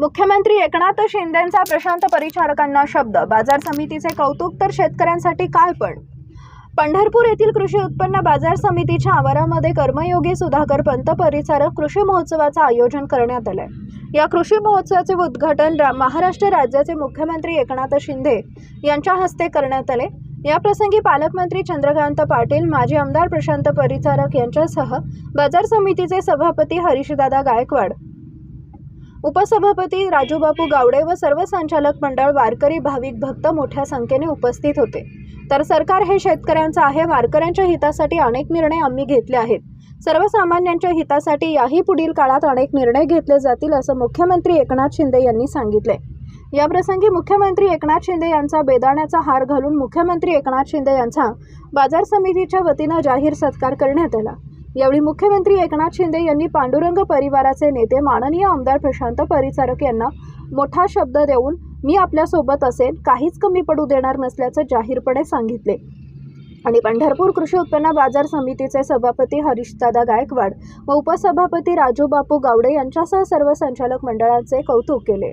मुख्यमंत्री एकनाथ शिंदेंचा प्रशांत परिचारकांना शब्द. बाजार समितीचे कौतुक तर शेतकऱ्यांसाठी काय पण. पंढरपूर येथील कृषी उत्पन्न बाजार समितीच्या आवारामध्ये कर्मयोगी सुधाकर पंत परिचारक कृषी महोत्सवाचं आयोजन करण्यात आलंय. या कृषी महोत्सवाचे उद्घाटन रा- महाराष्ट्र राज्याचे मुख्यमंत्री एकनाथ शिंदे यांच्या हस्ते करण्यात आले. या प्रसंगी पालकमंत्री चंद्रकांत पाटील माजी आमदार प्रशांत परिचारक यांच्यासह बाजार समितीचे सभापती हरीशदादा गायकवाड उपसभापती राजूबापू गावडे व सर्व संचालक मंडळ वारकरी भाविक भक्त मोठ्या संख्येने उपस्थित होते. तर सरकार हे शेतकऱ्यांचं आहे वारकऱ्यांच्या हितासाठी अनेक निर्णय आम्ही घेतले आहेत. सर्वसामान्यांच्या हितासाठी याही पुढील काळात अनेक निर्णय घेतले जातील असं मुख्यमंत्री एकनाथ शिंदे यांनी सांगितले. याप्रसंगी मुख्यमंत्री एकनाथ शिंदे यांचा बेदाण्याचा हार घालून मुख्यमंत्री एकनाथ शिंदे यांचा बाजार समितीच्या वतीनं जाहीर सत्कार करण्यात आला. यावेळी मुख्यमंत्री एकनाथ शिंदे यांनी पांडुरंग परिवाराचे नेते माननीय आमदार प्रशांत परिचारक यांना मोठा शब्द देऊन मी आपल्यासोबत असेल काहीच कमी पडू देणार नसल्याचं जाहीरपणे सांगितले. आणि पंढरपूर कृषी उत्पन्न बाजार समितीचे सभापती हरीशदादा गायकवाड व उपसभापती राजूबापू गावडे यांच्यासह सर्व संचालक मंडळाचे कौतुक केले.